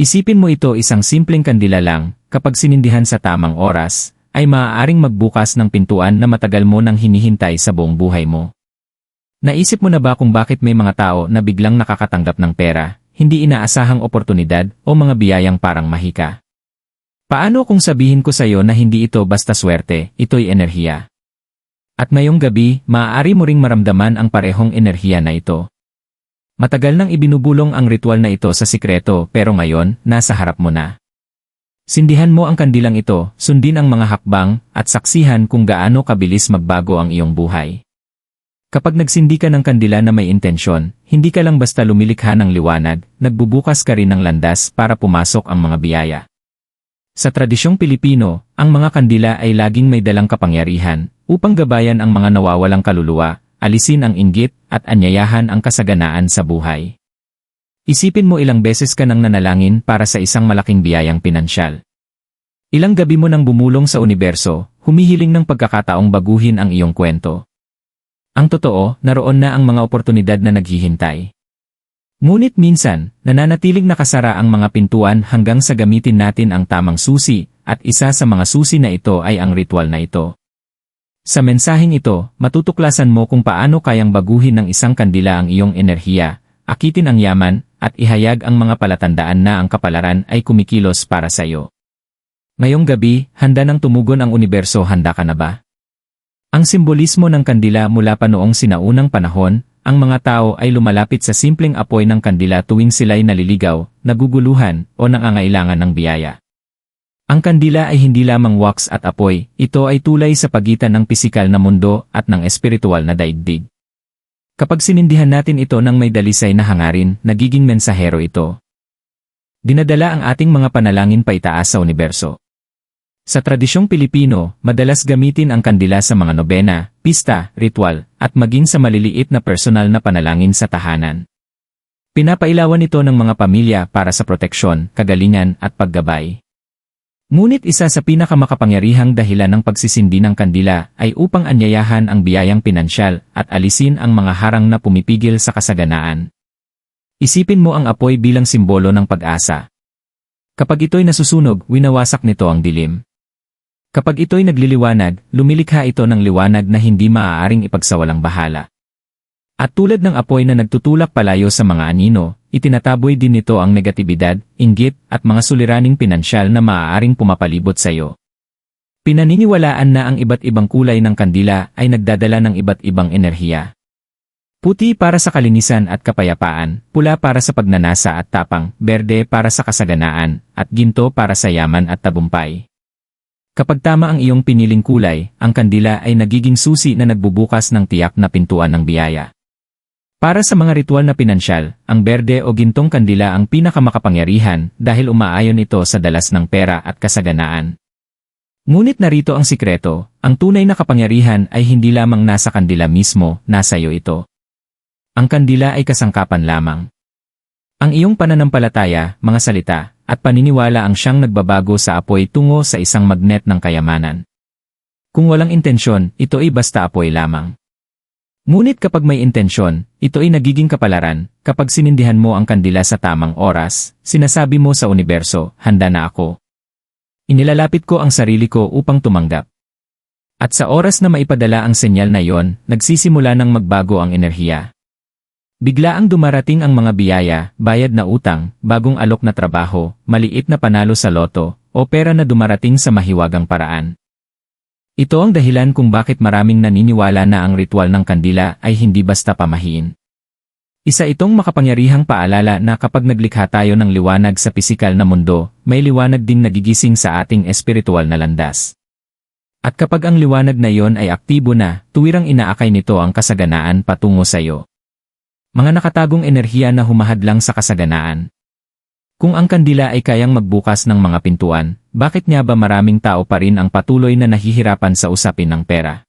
Isipin mo ito isang simpleng kandila lang, kapag sinindihan sa tamang oras, ay maaaring magbukas ng pintuan na matagal mo nang hinihintay sa buong buhay mo. Naisip mo na ba kung bakit may mga tao na biglang nakakatanggap ng pera, hindi inaasahang oportunidad o mga biyayang parang mahika? Paano kung sabihin ko sa iyo na hindi ito basta swerte, ito'y enerhiya? At ngayong gabi, maaari mo ring maramdaman ang parehong enerhiya na ito. Matagal nang ibinubulong ang ritual na ito sa sikreto pero ngayon, nasa harap mo na. Sindihan mo ang kandilang ito, sundin ang mga hakbang, at saksihan kung gaano kabilis magbago ang iyong buhay. Kapag nagsindi ka ng kandila na may intensyon, hindi ka lang basta lumilikha ng liwanag, nagbubukas ka rin ng landas para pumasok ang mga biyaya. Sa tradisyong Pilipino, ang mga kandila ay laging may dalang kapangyarihan upang gabayan ang mga nawawalang kaluluwa, alisin ang inggit at anyayahan ang kasaganaan sa buhay. Isipin mo ilang beses ka nang nanalangin para sa isang malaking biyayang pinansyal. Ilang gabi mo nang bumulong sa universo, humihiling ng pagkakataong baguhin ang iyong kwento. Ang totoo, naroon na ang mga oportunidad na naghihintay. Ngunit minsan, nananatiling nakasara ang mga pintuan hanggang sa gamitin natin ang tamang susi, at isa sa mga susi na ito ay ang ritual na ito. Sa mensaheng ito, matutuklasan mo kung paano kayang baguhin ng isang kandila ang iyong enerhiya, akitin ang yaman, at ihayag ang mga palatandaan na ang kapalaran ay kumikilos para sa iyo. Ngayong gabi, handa nang tumugon ang universo handa ka na ba? Ang simbolismo ng kandila mula pa noong sinaunang panahon, ang mga tao ay lumalapit sa simpleng apoy ng kandila tuwing sila'y naliligaw, naguguluhan, o nangangailangan ng biyaya. Ang kandila ay hindi lamang wax at apoy, ito ay tulay sa pagitan ng pisikal na mundo at ng espiritual na daigdig. Kapag sinindihan natin ito ng may dalisay na hangarin, nagiging mensahero ito. Dinadala ang ating mga panalangin paitaas sa universo. Sa tradisyong Pilipino, madalas gamitin ang kandila sa mga nobena, pista, ritual, at maging sa maliliit na personal na panalangin sa tahanan. Pinapailawan ito ng mga pamilya para sa proteksyon, kagalingan, at paggabay. Ngunit isa sa pinakamakapangyarihang dahilan ng pagsisindi ng kandila ay upang anyayahan ang biyayang pinansyal at alisin ang mga harang na pumipigil sa kasaganaan. Isipin mo ang apoy bilang simbolo ng pag-asa. Kapag ito'y nasusunog, winawasak nito ang dilim. Kapag ito'y nagliliwanag, lumilikha ito ng liwanag na hindi maaaring ipagsawalang bahala. At tulad ng apoy na nagtutulak palayo sa mga anino, itinataboy din nito ang negatibidad, inggit, at mga suliraning pinansyal na maaaring pumapalibot sa iyo. Pinaniniwalaan na ang iba't ibang kulay ng kandila ay nagdadala ng iba't ibang enerhiya. Puti para sa kalinisan at kapayapaan, pula para sa pagnanasa at tapang, berde para sa kasaganaan, at ginto para sa yaman at tabumpay. Kapag tama ang iyong piniling kulay, ang kandila ay nagiging susi na nagbubukas ng tiyak na pintuan ng biyaya. Para sa mga ritual na pinansyal, ang berde o gintong kandila ang pinakamakapangyarihan dahil umaayon ito sa dalas ng pera at kasaganaan. Ngunit narito ang sikreto, ang tunay na kapangyarihan ay hindi lamang nasa kandila mismo, nasa iyo ito. Ang kandila ay kasangkapan lamang. Ang iyong pananampalataya, mga salita, at paniniwala ang siyang nagbabago sa apoy tungo sa isang magnet ng kayamanan. Kung walang intensyon, ito ay basta apoy lamang. Ngunit kapag may intensyon, ito ay nagiging kapalaran, kapag sinindihan mo ang kandila sa tamang oras, sinasabi mo sa universo, handa na ako. Inilalapit ko ang sarili ko upang tumanggap. At sa oras na maipadala ang senyal na iyon, nagsisimula ng magbago ang enerhiya. Bigla ang dumarating ang mga biyaya, bayad na utang, bagong alok na trabaho, maliit na panalo sa loto, o pera na dumarating sa mahiwagang paraan. Ito ang dahilan kung bakit maraming naniniwala na ang ritual ng kandila ay hindi basta pamahiin. Isa itong makapangyarihang paalala na kapag naglikha tayo ng liwanag sa pisikal na mundo, may liwanag ding nagigising sa ating espiritual na landas. At kapag ang liwanag na iyon ay aktibo na, tuwirang inaakay nito ang kasaganaan patungo sa iyo. Mga nakatagong enerhiya na humahadlang sa kasaganaan. Kung ang kandila ay kayang magbukas ng mga pintuan, bakit nga ba maraming tao pa rin ang patuloy na nahihirapan sa usapin ng pera?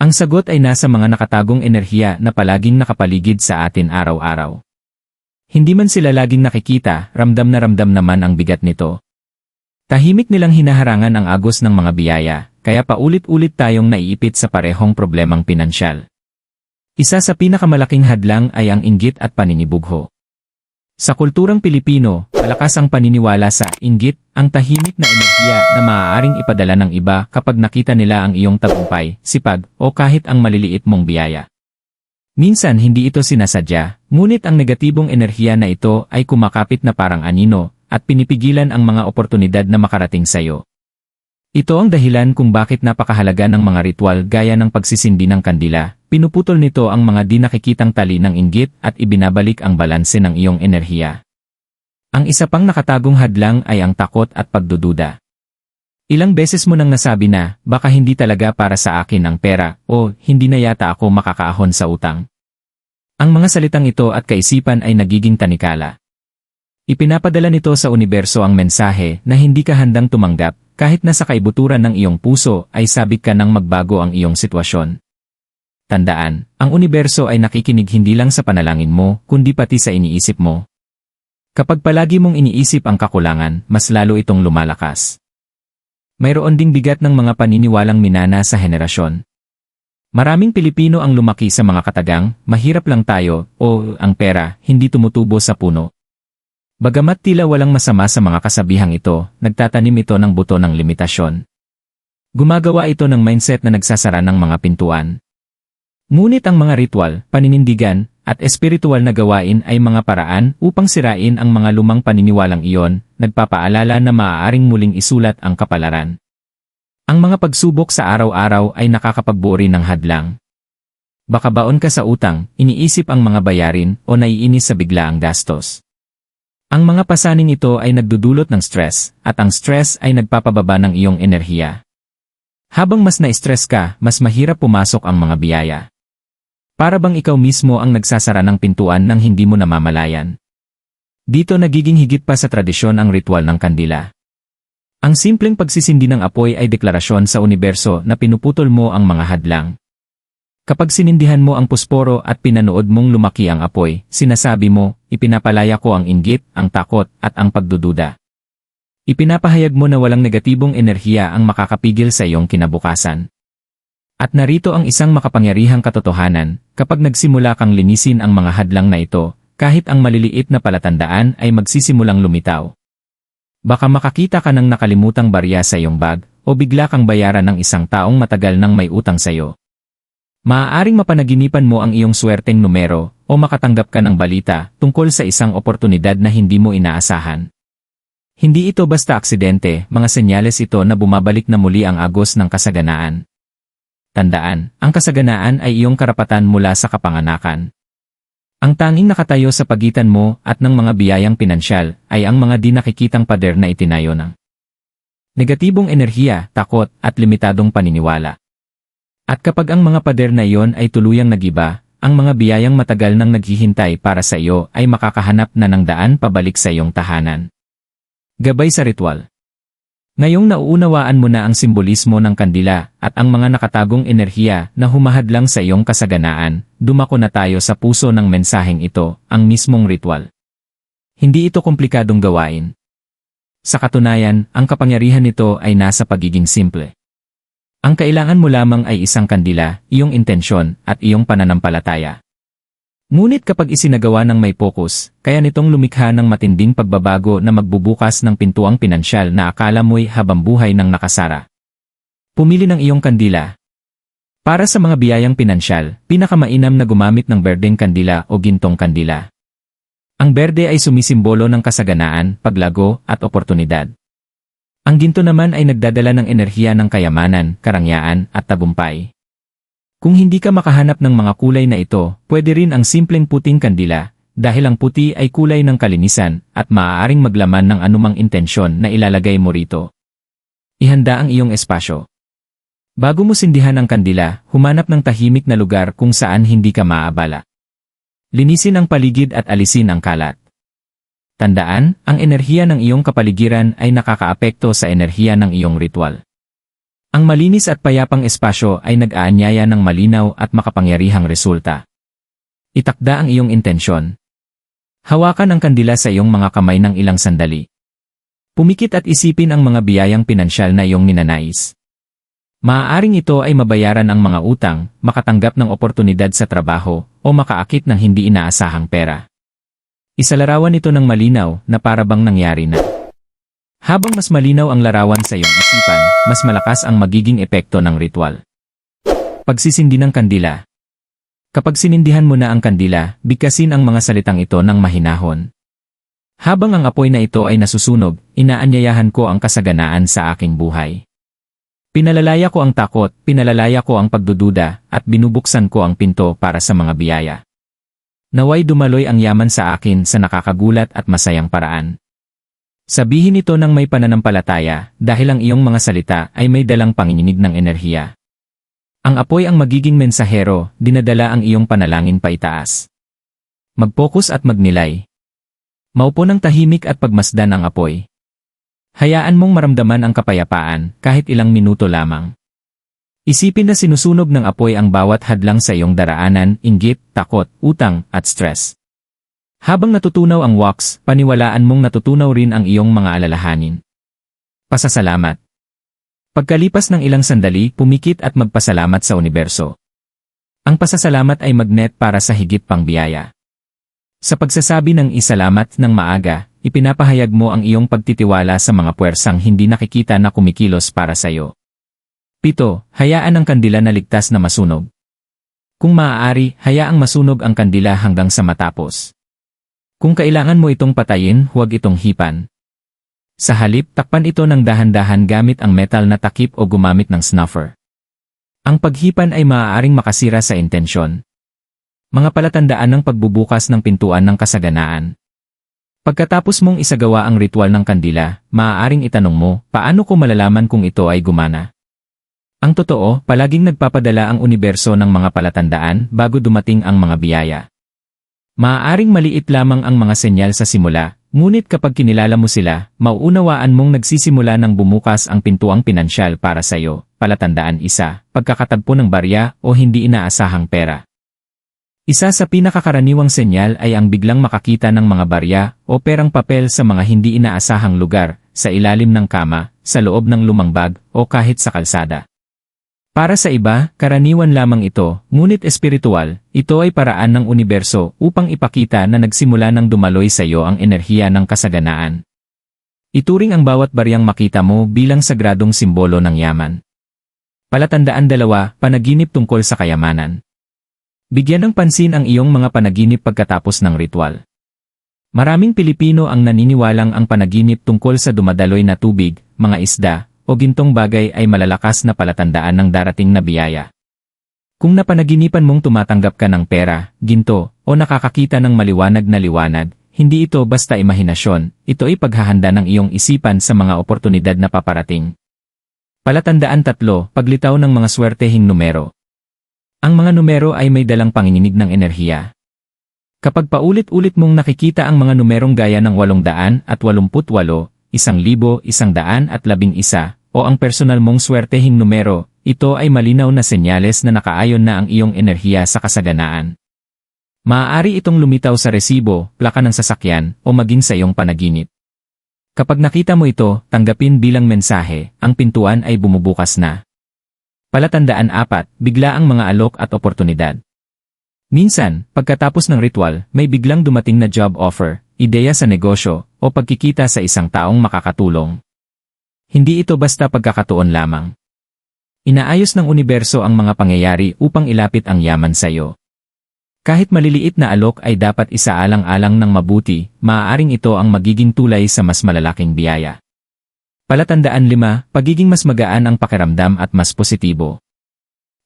Ang sagot ay nasa mga nakatagong enerhiya na palaging nakapaligid sa atin araw-araw. Hindi man sila laging nakikita, ramdam na ramdam naman ang bigat nito. Tahimik nilang hinaharangan ang agos ng mga biyaya, kaya paulit-ulit tayong naiipit sa parehong problemang pinansyal. Isa sa pinakamalaking hadlang ay ang inggit at paninibugho. Sa kulturang Pilipino, malakas ang paniniwala sa inggit, ang tahimik na enerhiya na maaaring ipadala ng iba kapag nakita nila ang iyong tagumpay, sipag, o kahit ang maliliit mong biyaya. Minsan hindi ito sinasadya, ngunit ang negatibong enerhiya na ito ay kumakapit na parang anino, at pinipigilan ang mga oportunidad na makarating sa iyo. Ito ang dahilan kung bakit napakahalaga ng mga ritual gaya ng pagsisindi ng kandila, pinuputol nito ang mga di nakikitang tali ng inggit at ibinabalik ang balanse ng iyong enerhiya. Ang isa pang nakatagong hadlang ay ang takot at pagdududa. Ilang beses mo nang nasabi na, baka hindi talaga para sa akin ang pera, o hindi na yata ako makakaahon sa utang. Ang mga salitang ito at kaisipan ay nagiging tanikala. Ipinapadala nito sa universo ang mensahe na hindi ka handang tumanggap kahit nasa kaibuturan ng iyong puso ay sabik ka nang magbago ang iyong sitwasyon. Tandaan, ang universo ay nakikinig hindi lang sa panalangin mo, kundi pati sa iniisip mo. Kapag palagi mong iniisip ang kakulangan, mas lalo itong lumalakas. Mayroon ding bigat ng mga paniniwalang minana sa henerasyon. Maraming Pilipino ang lumaki sa mga katagang, mahirap lang tayo, o ang pera, hindi tumutubo sa puno. Bagamat tila walang masama sa mga kasabihang ito, nagtatanim ito ng buto ng limitasyon. Gumagawa ito ng mindset na nagsasara ng mga pintuan. Ngunit ang mga ritual, paninindigan, at espiritual na gawain ay mga paraan upang sirain ang mga lumang paniniwalang iyon, nagpapaalala na maaaring muling isulat ang kapalaran. Ang mga pagsubok sa araw-araw ay nakakapagbuo rin ng hadlang. Baka baon ka sa utang, iniisip ang mga bayarin o naiinis sa biglaang gastos. Ang mga pasaning ito ay nagdudulot ng stress, at ang stress ay nagpapababa ng iyong enerhiya. Habang mas na-stress ka, mas mahirap pumasok ang mga biyaya. Para bang ikaw mismo ang nagsasara ng pintuan nang hindi mo namamalayan. Dito nagiging higit pa sa tradisyon ang ritual ng kandila. Ang simpleng pagsisindi ng apoy ay deklarasyon sa universo na pinuputol mo ang mga hadlang. Kapag sinindihan mo ang pusporo at pinanood mong lumaki ang apoy, sinasabi mo, ipinapalaya ko ang inggit, ang takot, at ang pagdududa. Ipinapahayag mo na walang negatibong enerhiya ang makakapigil sa iyong kinabukasan. At narito ang isang makapangyarihang katotohanan, kapag nagsimula kang linisin ang mga hadlang na ito, kahit ang maliliit na palatandaan ay magsisimulang lumitaw. Baka makakita ka ng nakalimutang barya sa iyong bag, o bigla kang bayaran ng isang taong matagal nang may utang sa iyo. Maaaring mapanaginipan mo ang iyong swerteng numero o makatanggap ka ng balita tungkol sa isang oportunidad na hindi mo inaasahan. Hindi ito basta aksidente, mga senyales ito na bumabalik na muli ang agos ng kasaganaan. Tandaan, ang kasaganaan ay iyong karapatan mula sa kapanganakan. Ang tanging nakatayo sa pagitan mo at ng mga biyayang pinansyal ay ang mga di nakikitang pader na itinayo ng negatibong enerhiya, takot, at limitadong paniniwala. At kapag ang mga pader na iyon ay tuluyang nagiba, ang mga biyayang matagal nang naghihintay para sa iyo ay makakahanap na ng daan pabalik sa iyong tahanan. Gabay sa ritual Ngayong nauunawaan mo na ang simbolismo ng kandila at ang mga nakatagong enerhiya na humahadlang sa iyong kasaganaan, dumako na tayo sa puso ng mensaheng ito, ang mismong ritual. Hindi ito komplikadong gawain. Sa katunayan, ang kapangyarihan nito ay nasa pagiging simple. Ang kailangan mo lamang ay isang kandila, iyong intensyon, at iyong pananampalataya. Ngunit kapag isinagawa ng may focus, kaya nitong lumikha ng matinding pagbabago na magbubukas ng pintuang pinansyal na akala mo'y habang buhay ng nakasara. Pumili ng iyong kandila. Para sa mga biyayang pinansyal, pinakamainam na gumamit ng berdeng kandila o gintong kandila. Ang berde ay sumisimbolo ng kasaganaan, paglago, at oportunidad. Ang ginto naman ay nagdadala ng enerhiya ng kayamanan, karangyaan, at tagumpay. Kung hindi ka makahanap ng mga kulay na ito, pwede rin ang simpleng puting kandila, dahil ang puti ay kulay ng kalinisan at maaaring maglaman ng anumang intensyon na ilalagay mo rito. Ihanda ang iyong espasyo. Bago mo sindihan ang kandila, humanap ng tahimik na lugar kung saan hindi ka maabala. Linisin ang paligid at alisin ang kalat. Tandaan, ang enerhiya ng iyong kapaligiran ay nakakaapekto sa enerhiya ng iyong ritual. Ang malinis at payapang espasyo ay nag-aanyaya ng malinaw at makapangyarihang resulta. Itakda ang iyong intensyon. Hawakan ang kandila sa iyong mga kamay ng ilang sandali. Pumikit at isipin ang mga biyayang pinansyal na iyong ninanais. Maaaring ito ay mabayaran ang mga utang, makatanggap ng oportunidad sa trabaho, o makaakit ng hindi inaasahang pera. Isalarawan ito ng malinaw na parabang nangyari na. Habang mas malinaw ang larawan sa iyong isipan, mas malakas ang magiging epekto ng ritual. Pagsisindi ng kandila. Kapag sinindihan mo na ang kandila, bigkasin ang mga salitang ito ng mahinahon. Habang ang apoy na ito ay nasusunog, inaanyayahan ko ang kasaganaan sa aking buhay. Pinalalaya ko ang takot, pinalalaya ko ang pagdududa, at binubuksan ko ang pinto para sa mga biyaya. Naway dumaloy ang yaman sa akin sa nakakagulat at masayang paraan. Sabihin ito ng may pananampalataya dahil ang iyong mga salita ay may dalang panginginig ng enerhiya. Ang apoy ang magiging mensahero, dinadala ang iyong panalangin pa itaas. Mag-focus at magnilay. Maupo ng tahimik at pagmasdan ang apoy. Hayaan mong maramdaman ang kapayapaan kahit ilang minuto lamang. Isipin na sinusunog ng apoy ang bawat hadlang sa iyong daraanan, inggit, takot, utang, at stress. Habang natutunaw ang wax, paniwalaan mong natutunaw rin ang iyong mga alalahanin. Pasasalamat. Pagkalipas ng ilang sandali, pumikit at magpasalamat sa universo. Ang pasasalamat ay magnet para sa higit pang biyaya. Sa pagsasabi ng isalamat ng maaga, ipinapahayag mo ang iyong pagtitiwala sa mga puwersang hindi nakikita na kumikilos para sa iyo. Pito, hayaan ang kandila na ligtas na masunog. Kung maaari, hayaang masunog ang kandila hanggang sa matapos. Kung kailangan mo itong patayin, huwag itong hipan. Sa halip, takpan ito ng dahan-dahan gamit ang metal na takip o gumamit ng snuffer. Ang paghipan ay maaaring makasira sa intensyon. Mga palatandaan ng pagbubukas ng pintuan ng kasaganaan. Pagkatapos mong isagawa ang ritual ng kandila, maaaring itanong mo, paano ko malalaman kung ito ay gumana? Ang totoo, palaging nagpapadala ang universo ng mga palatandaan bago dumating ang mga biyaya. Maaaring maliit lamang ang mga senyal sa simula, ngunit kapag kinilala mo sila, mauunawaan mong nagsisimula ng bumukas ang pintuang pinansyal para sa iyo, palatandaan isa, pagkakatagpo ng barya o hindi inaasahang pera. Isa sa pinakakaraniwang senyal ay ang biglang makakita ng mga barya o perang papel sa mga hindi inaasahang lugar, sa ilalim ng kama, sa loob ng lumang bag, o kahit sa kalsada. Para sa iba, karaniwan lamang ito, ngunit espiritual, ito ay paraan ng universo upang ipakita na nagsimula ng dumaloy sa iyo ang enerhiya ng kasaganaan. Ituring ang bawat baryang makita mo bilang sagradong simbolo ng yaman. Palatandaan dalawa, panaginip tungkol sa kayamanan. Bigyan ng pansin ang iyong mga panaginip pagkatapos ng ritual. Maraming Pilipino ang naniniwalang ang panaginip tungkol sa dumadaloy na tubig, mga isda, o gintong bagay ay malalakas na palatandaan ng darating na biyaya. Kung napanaginipan mong tumatanggap ka ng pera, ginto, o nakakakita ng maliwanag na liwanag, hindi ito basta imahinasyon, ito ay paghahanda ng iyong isipan sa mga oportunidad na paparating. Palatandaan tatlo, paglitaw ng mga swertehing numero. Ang mga numero ay may dalang panginginig ng enerhiya. Kapag paulit-ulit mong nakikita ang mga numerong gaya ng 800 at 88, isang libo, isang daan at labing isa, o ang personal mong swertehing numero, ito ay malinaw na senyales na nakaayon na ang iyong enerhiya sa kasaganaan. Maaari itong lumitaw sa resibo, plaka ng sasakyan, o maging sa iyong panaginip. Kapag nakita mo ito, tanggapin bilang mensahe, ang pintuan ay bumubukas na. Palatandaan apat, bigla ang mga alok at oportunidad. Minsan, pagkatapos ng ritual, may biglang dumating na job offer, ideya sa negosyo, o pagkikita sa isang taong makakatulong. Hindi ito basta pagkakatuon lamang. Inaayos ng universo ang mga pangyayari upang ilapit ang yaman sa iyo. Kahit maliliit na alok ay dapat isaalang-alang ng mabuti, maaaring ito ang magiging tulay sa mas malalaking biyaya. Palatandaan lima, pagiging mas magaan ang pakiramdam at mas positibo.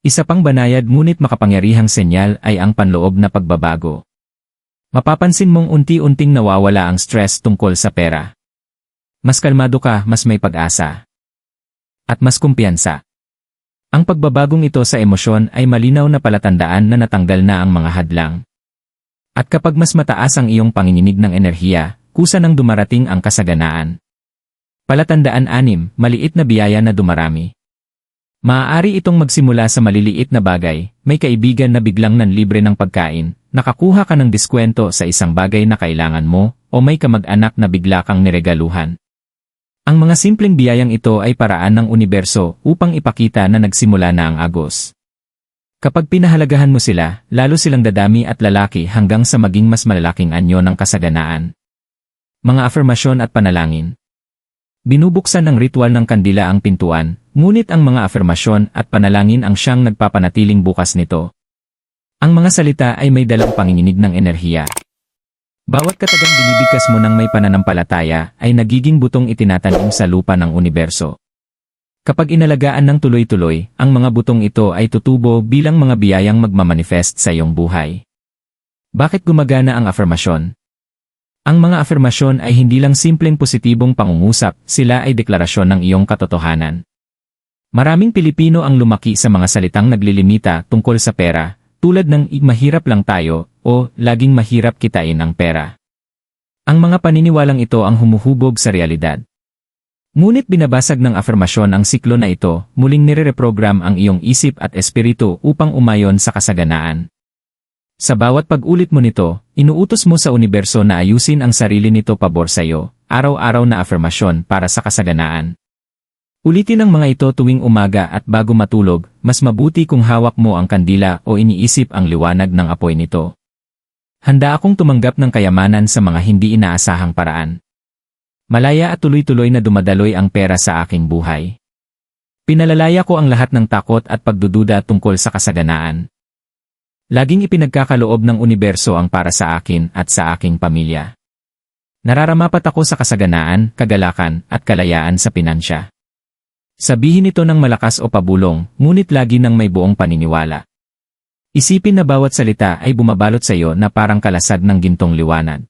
Isa pang banayad ngunit makapangyarihang senyal ay ang panloob na pagbabago. Mapapansin mong unti-unting nawawala ang stress tungkol sa pera. Mas kalmado ka, mas may pag-asa. At mas kumpiyansa. Ang pagbabagong ito sa emosyon ay malinaw na palatandaan na natanggal na ang mga hadlang. At kapag mas mataas ang iyong panginginig ng enerhiya, kusa nang dumarating ang kasaganaan. Palatandaan anim, maliit na biyaya na dumarami. Maaari itong magsimula sa maliliit na bagay, may kaibigan na biglang nanlibre ng pagkain, nakakuha ka ng diskwento sa isang bagay na kailangan mo, o may kamag-anak na bigla kang niregaluhan. Ang mga simpleng biyayang ito ay paraan ng universo upang ipakita na nagsimula na ang agos. Kapag pinahalagahan mo sila, lalo silang dadami at lalaki hanggang sa maging mas malalaking anyo ng kasaganaan. Mga afirmasyon at panalangin. Binubuksan ng ritual ng kandila ang pintuan, ngunit ang mga afirmasyon at panalangin ang siyang nagpapanatiling bukas nito. Ang mga salita ay may dalang panginginig ng enerhiya. Bawat katagang binibigkas mo ng may pananampalataya ay nagiging butong itinatanim sa lupa ng universo. Kapag inalagaan ng tuloy-tuloy, ang mga butong ito ay tutubo bilang mga biyayang magmamanifest sa iyong buhay. Bakit gumagana ang afirmasyon? Ang mga afirmasyon ay hindi lang simpleng positibong pangungusap, sila ay deklarasyon ng iyong katotohanan. Maraming Pilipino ang lumaki sa mga salitang naglilimita tungkol sa pera, tulad ng mahirap lang tayo o laging mahirap kitain ang pera. Ang mga paniniwalang ito ang humuhubog sa realidad. Ngunit binabasag ng afirmasyon ang siklo na ito, muling nire-reprogram ang iyong isip at espiritu upang umayon sa kasaganaan. Sa bawat pag-ulit mo nito, inuutos mo sa universo na ayusin ang sarili nito pabor sa iyo, araw-araw na afirmasyon para sa kasaganaan. Ulitin ang mga ito tuwing umaga at bago matulog, mas mabuti kung hawak mo ang kandila o iniisip ang liwanag ng apoy nito. Handa akong tumanggap ng kayamanan sa mga hindi inaasahang paraan. Malaya at tuloy-tuloy na dumadaloy ang pera sa aking buhay. Pinalalaya ko ang lahat ng takot at pagdududa tungkol sa kasaganaan. Laging ipinagkakaloob ng universo ang para sa akin at sa aking pamilya. Nararamapat ako sa kasaganaan, kagalakan, at kalayaan sa pinansya. Sabihin ito ng malakas o pabulong, ngunit lagi ng may buong paniniwala. Isipin na bawat salita ay bumabalot sa iyo na parang kalasag ng gintong liwanag.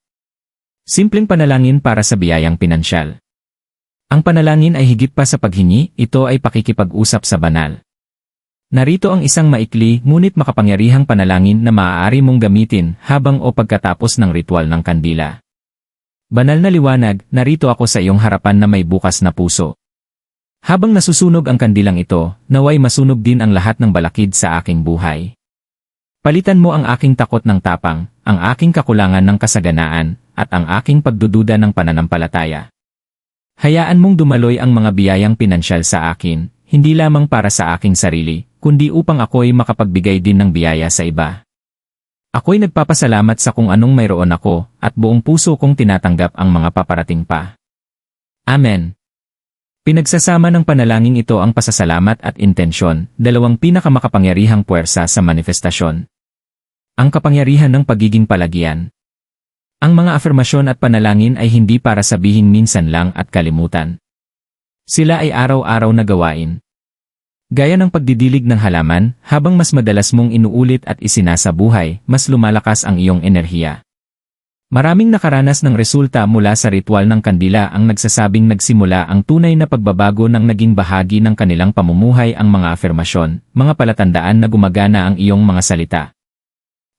Simpleng panalangin para sa biyayang pinansyal. Ang panalangin ay higit pa sa paghingi, ito ay pakikipag-usap sa banal. Narito ang isang maikli ngunit makapangyarihang panalangin na maaari mong gamitin habang o pagkatapos ng ritual ng kandila. Banal na liwanag, narito ako sa iyong harapan na may bukas na puso. Habang nasusunog ang kandilang ito, naway masunog din ang lahat ng balakid sa aking buhay. Palitan mo ang aking takot ng tapang, ang aking kakulangan ng kasaganaan, at ang aking pagdududa ng pananampalataya. Hayaan mong dumaloy ang mga biyayang pinansyal sa akin, hindi lamang para sa aking sarili, kundi upang ako'y makapagbigay din ng biyaya sa iba. Ako'y nagpapasalamat sa kung anong mayroon ako, at buong puso kong tinatanggap ang mga paparating pa. Amen. Pinagsasama ng panalangin ito ang pasasalamat at intensyon, dalawang pinakamakapangyarihang puwersa sa manifestasyon. Ang kapangyarihan ng pagiging palagian. Ang mga afirmasyon at panalangin ay hindi para sabihin minsan lang at kalimutan. Sila ay araw-araw na gawain. Gaya ng pagdidilig ng halaman, habang mas madalas mong inuulit at isinasabuhay, mas lumalakas ang iyong enerhiya. Maraming nakaranas ng resulta mula sa ritual ng kandila ang nagsasabing nagsimula ang tunay na pagbabago ng naging bahagi ng kanilang pamumuhay ang mga afirmasyon, mga palatandaan na gumagana ang iyong mga salita.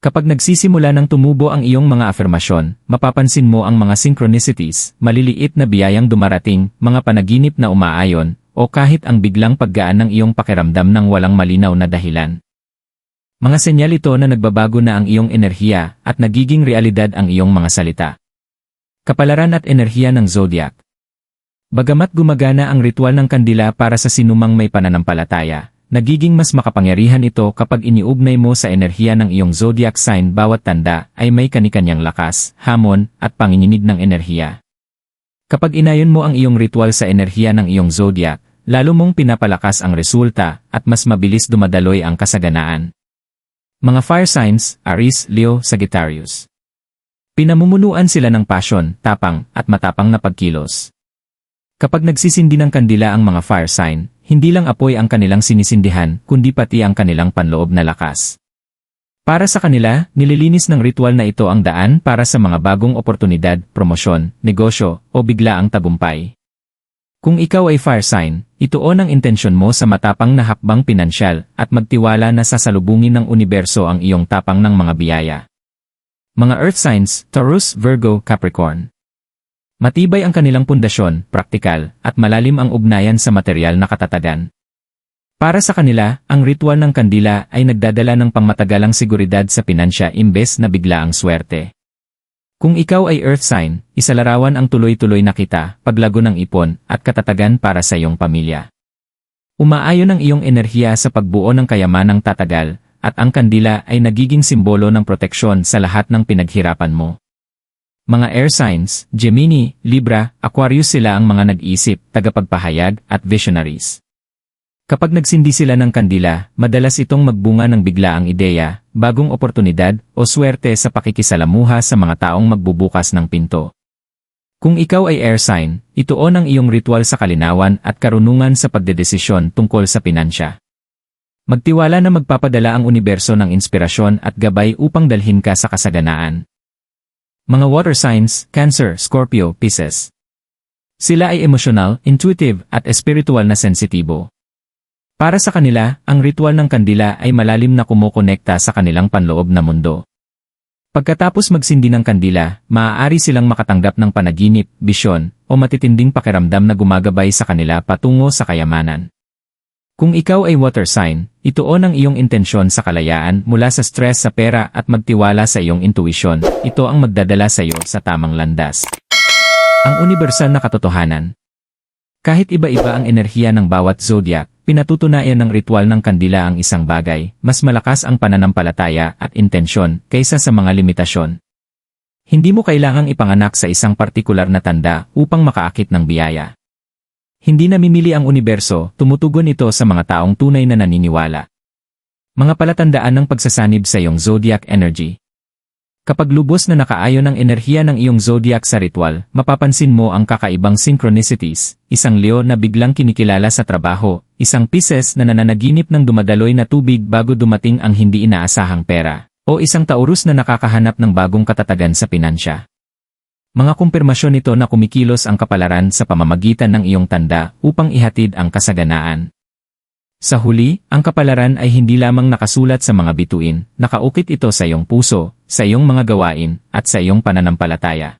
Kapag nagsisimula ng tumubo ang iyong mga afirmasyon, mapapansin mo ang mga synchronicities, maliliit na biyayang dumarating, mga panaginip na umaayon, o kahit ang biglang paggaan ng iyong pakiramdam ng walang malinaw na dahilan. Mga senyal ito na nagbabago na ang iyong enerhiya at nagiging realidad ang iyong mga salita. Kapalaran at enerhiya ng zodiac. Bagamat gumagana ang ritual ng kandila para sa sinumang may pananampalataya, nagiging mas makapangyarihan ito kapag iniugnay mo sa enerhiya ng iyong zodiac sign bawat tanda ay may kanikanyang lakas, hamon, at panginginig ng enerhiya. Kapag inayon mo ang iyong ritual sa enerhiya ng iyong zodiac, lalo mong pinapalakas ang resulta at mas mabilis dumadaloy ang kasaganaan. Mga fire signs, Aries, Leo, Sagittarius. Pinamumunuan sila ng passion, tapang, at matapang na pagkilos. Kapag nagsisindi ng kandila ang mga fire sign, hindi lang apoy ang kanilang sinisindihan, kundi pati ang kanilang panloob na lakas. Para sa kanila, nililinis ng ritual na ito ang daan para sa mga bagong oportunidad, promosyon, negosyo, o biglaang tagumpay. Kung ikaw ay fire sign, ituon ang intensyon mo sa matapang na hakbang pinansyal at magtiwala na sasalubungin ng universo ang iyong tapang ng mga biyaya. Mga earth signs, Taurus, Virgo, Capricorn. Matibay ang kanilang pundasyon, praktikal, at malalim ang ugnayan sa material na katatagan. Para sa kanila, ang ritual ng kandila ay nagdadala ng pangmatagalang seguridad sa pinansya imbes na bigla ang swerte. Kung ikaw ay earth sign, isalarawan ang tuloy-tuloy na kita, paglago ng ipon, at katatagan para sa iyong pamilya. Umaayon ang iyong enerhiya sa pagbuo ng kayamanang tatagal, at ang kandila ay nagiging simbolo ng proteksyon sa lahat ng pinaghirapan mo. Mga air signs, Gemini, Libra, Aquarius sila ang mga nag-isip, tagapagpahayag, at visionaries. Kapag nagsindi sila ng kandila, madalas itong magbunga ng biglaang ideya, bagong oportunidad, o swerte sa pakikisalamuha sa mga taong magbubukas ng pinto. Kung ikaw ay air sign, ituon ang iyong ritual sa kalinawan at karunungan sa pagdedesisyon tungkol sa pinansya. Magtiwala na magpapadala ang universo ng inspirasyon at gabay upang dalhin ka sa kasaganaan. Mga water signs, Cancer, Scorpio, Pisces. Sila ay emosyonal, intuitive, at espiritual na sensitibo. Para sa kanila, ang ritual ng kandila ay malalim na kumukonekta sa kanilang panloob na mundo. Pagkatapos magsindi ng kandila, maaari silang makatanggap ng panaginip, bisyon, o matitinding pakiramdam na gumagabay sa kanila patungo sa kayamanan. Kung ikaw ay water sign, ituon ang iyong intensyon sa kalayaan mula sa stress sa pera at magtiwala sa iyong intuisyon. Ito ang magdadala sa iyo sa tamang landas. Ang universal na katotohanan. Kahit iba-iba ang enerhiya ng bawat zodiac, pinatutunayan ng ritual ng kandila ang isang bagay, mas malakas ang pananampalataya at intensyon kaysa sa mga limitasyon. Hindi mo kailangang ipanganak sa isang partikular na tanda upang makaakit ng biyaya. Hindi namimili ang universo, tumutugon ito sa mga taong tunay na naniniwala. Mga palatandaan ng pagsasanib sa iyong zodiac energy. Kapag lubos na nakaayon ang enerhiya ng iyong zodiac sa ritual, mapapansin mo ang kakaibang synchronicities, isang Leo na biglang kinikilala sa trabaho, isang Pisces na nananaginip ng dumadaloy na tubig bago dumating ang hindi inaasahang pera, o isang Taurus na nakakahanap ng bagong katatagan sa pinansya. Mga kumpirmasyon nito na kumikilos ang kapalaran sa pamamagitan ng iyong tanda upang ihatid ang kasaganaan. Sa huli, ang kapalaran ay hindi lamang nakasulat sa mga bituin, nakaukit ito sa iyong puso, sa iyong mga gawain, at sa iyong pananampalataya.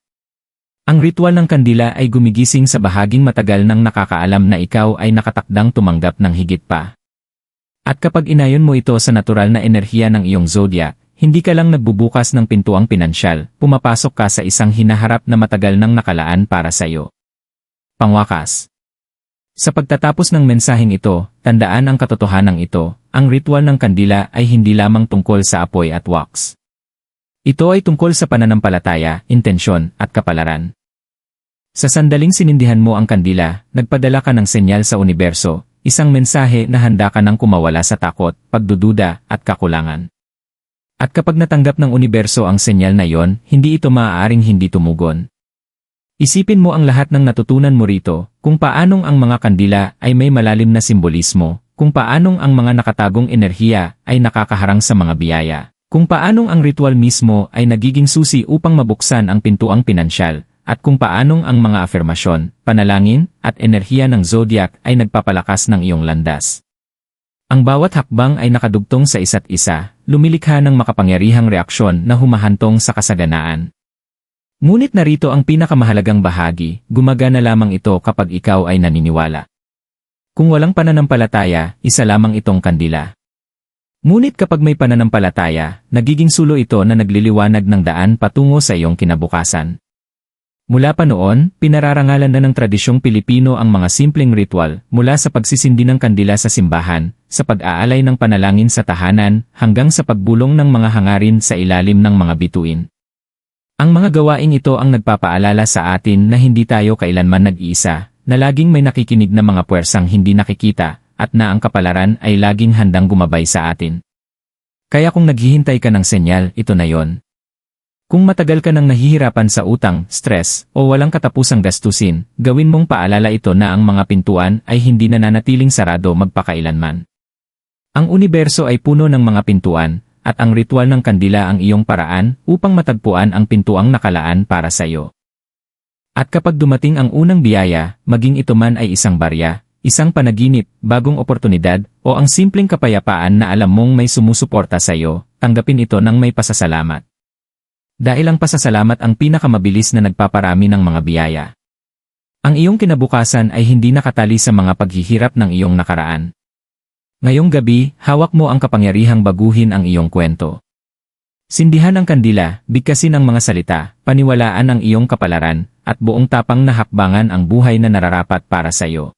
Ang ritual ng kandila ay gumigising sa bahaging matagal nang nakakaalam na ikaw ay nakatakdang tumanggap ng higit pa. At kapag inayon mo ito sa natural na enerhiya ng iyong zodiac, hindi ka lang nagbubukas ng pintuang pinansyal, pumapasok ka sa isang hinaharap na matagal nang nakalaan para sa iyo. Pangwakas sa pagtatapos ng mensaheng ito, tandaan ang katotohanan ito, ang ritual ng kandila ay hindi lamang tungkol sa apoy at wax. Ito ay tungkol sa pananampalataya, intensyon, at kapalaran. Sa sandaling sinindihan mo ang kandila, nagpadala ka ng senyal sa universo, isang mensahe na handa ka ng kumawala sa takot, pagdududa, at kakulangan. At kapag natanggap ng universo ang senyal na yon, hindi ito maaaring hindi tumugon. Isipin mo ang lahat ng natutunan mo rito, kung paanong ang mga kandila ay may malalim na simbolismo, kung paanong ang mga nakatagong enerhiya ay nakakaharang sa mga biyaya, kung paanong ang ritual mismo ay nagiging susi upang mabuksan ang pintuang pinansyal, at kung paanong ang mga afirmasyon, panalangin, at enerhiya ng zodiac ay nagpapalakas ng iyong landas. Ang bawat hakbang ay nakadugtong sa isa't isa, lumilikha ng makapangyarihang reaksyon na humahantong sa kasaganaan. Ngunit narito ang pinakamahalagang bahagi, gumagana lamang ito kapag ikaw ay naniniwala. Kung walang pananampalataya, isa lamang itong kandila. Ngunit kapag may pananampalataya, nagiging sulo ito na nagliliwanag ng daan patungo sa iyong kinabukasan. Mula pa noon, pinararangalan na ng tradisyong Pilipino ang mga simpleng ritual, mula sa pagsisindi ng kandila sa simbahan, sa pag-aalay ng panalangin sa tahanan, hanggang sa pagbulong ng mga hangarin sa ilalim ng mga bituin. Ang mga gawaing ito ang nagpapaalala sa atin na hindi tayo kailanman nag-iisa, na laging may nakikinig na mga puwersang hindi nakikita, at na ang kapalaran ay laging handang gumabay sa atin. Kaya kung naghihintay ka ng senyal, ito na yon. Kung matagal ka nang nahihirapan sa utang, stress, o walang katapusang gastusin, gawin mong paalala ito na ang mga pintuan ay hindi nananatiling sarado magpakailanman. Ang universo ay puno ng mga pintuan, at ang ritual ng kandila ang iyong paraan upang matagpuan ang pintuang nakalaan para sa iyo. At kapag dumating ang unang biyaya, maging ito man ay isang barya, isang panaginip, bagong oportunidad, o ang simpleng kapayapaan na alam mong may sumusuporta sa iyo, tanggapin ito ng may pasasalamat. Dahil ang pasasalamat ang pinakamabilis na nagpaparami ng mga biyaya. Ang iyong kinabukasan ay hindi nakatali sa mga paghihirap ng iyong nakaraan. Ngayong gabi, hawak mo ang kapangyarihang baguhin ang iyong kwento. Sindihan ang kandila, bigkasin ang mga salita, paniwalaan ang iyong kapalaran, at buong tapang na hakbangan ang buhay na nararapat para sa iyo.